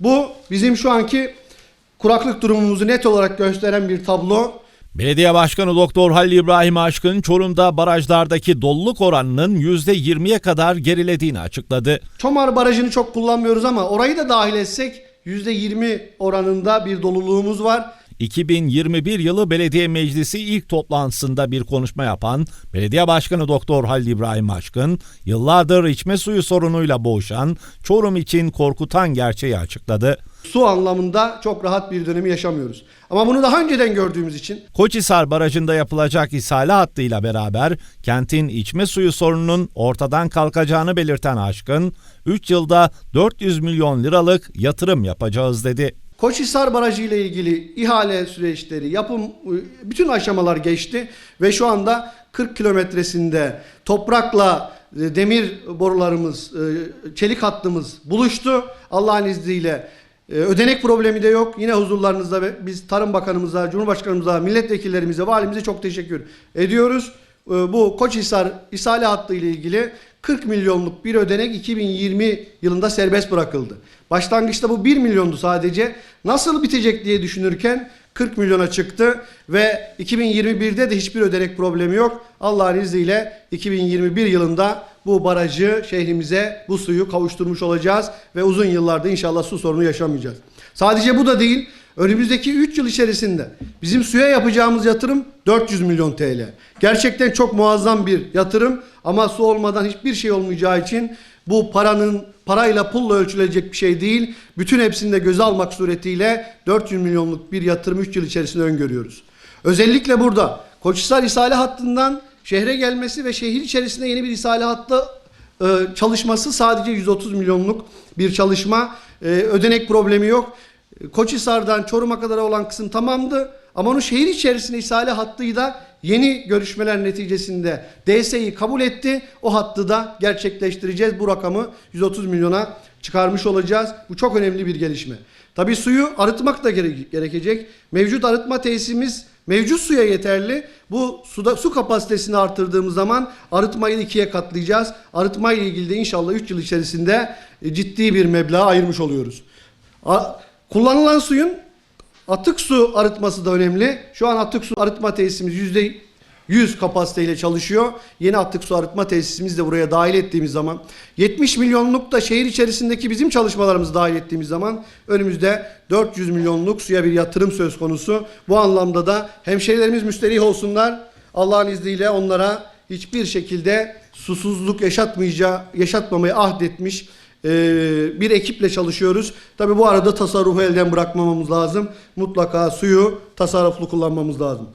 Bu bizim şu anki kuraklık durumumuzu net olarak gösteren bir tablo. Belediye Başkanı Doktor Halil İbrahim Aşkın Çorum'da barajlardaki doluluk oranının %20'ye kadar gerilediğini açıkladı. Çomar Barajı'nı çok kullanmıyoruz ama orayı da dahil etsek %20 oranında bir doluluğumuz var. 2021 yılı Belediye Meclisi ilk toplantısında bir konuşma yapan Belediye Başkanı Doktor Halil İbrahim Aşkın, yıllardır içme suyu sorunuyla boğuşan Çorum için korkutan gerçeği açıkladı. Su anlamında çok rahat bir dönemi yaşamıyoruz. Ama bunu daha önceden gördüğümüz için Koçhisar Barajı'nda yapılacak ishale hattıyla beraber kentin içme suyu sorununun ortadan kalkacağını belirten Aşkın, 3 yılda 400 milyon liralık yatırım yapacağız dedi. Koçhisar Barajı ile ilgili ihale süreçleri, yapım bütün aşamalar geçti ve şu anda 40 kilometresinde toprakla e, demir borularımız, e, çelik hattımız buluştu. Allah'ın izniyle e, ödenek problemi de yok. Yine huzurlarınızda biz Tarım Bakanımıza, Cumhurbaşkanımıza, milletvekillerimize, valimize çok teşekkür ediyoruz. E, Bu Koçhisar ishale hattı ile ilgili 40 milyonluk bir ödenek 2020 yılında serbest bırakıldı. Başlangıçta bu 1 milyondu sadece. Nasıl bitecek diye düşünürken 40 milyona çıktı ve 2021'de de hiçbir ödenek problemi yok. Allah'ın izniyle 2021 yılında bu barajı şehrimize bu suyu kavuşturmuş olacağız ve uzun yıllarda inşallah su sorunu yaşamayacağız. Sadece bu da değil. Önümüzdeki 3 yıl içerisinde bizim suya yapacağımız yatırım 400 milyon TL. Gerçekten çok muazzam bir yatırım ama su olmadan hiçbir şey olmayacağı için bu paranın parayla pulla ölçülecek bir şey değil. Bütün hepsini de göze almak suretiyle 400 milyonluk bir yatırım 3 yıl içerisinde öngörüyoruz. Özellikle burada Koçhisar İshale Hattı'ndan şehre gelmesi ve şehir içerisinde yeni bir ishale hattı e, çalışması sadece 130 milyonluk bir çalışma. E, ödenek problemi yok. Koçhisar'dan Çorum'a kadar olan kısım tamamdı. Ama onun şehir içerisinde ishale hattıyı da yeni görüşmeler neticesinde DSİ kabul etti. O hattı da gerçekleştireceğiz. Bu rakamı 130 milyona çıkarmış olacağız. Bu çok önemli bir gelişme. Tabii suyu arıtmak da gere- gerekecek. Mevcut arıtma tesisimiz mevcut suya yeterli. Bu suda su kapasitesini artırdığımız zaman arıtmayı ikiye katlayacağız. Arıtma ile ilgili de inşallah 3 yıl içerisinde e, ciddi bir meblağ ayırmış oluyoruz. A- Kullanılan suyun atık su arıtması da önemli. Şu an atık su arıtma tesisimiz yüzde 100 kapasiteyle çalışıyor. Yeni atık su arıtma tesisimizi de buraya dahil ettiğimiz zaman 70 milyonluk da şehir içerisindeki bizim çalışmalarımızı dahil ettiğimiz zaman önümüzde 400 milyonluk suya bir yatırım söz konusu. Bu anlamda da hemşehrilerimiz müsterih olsunlar. Allah'ın izniyle onlara hiçbir şekilde susuzluk yaşatmayacağı, yaşatmamayı ahdetmiş ee, bir ekiple çalışıyoruz. Tabi bu arada tasarrufu elden bırakmamamız lazım. Mutlaka suyu tasarruflu kullanmamız lazım.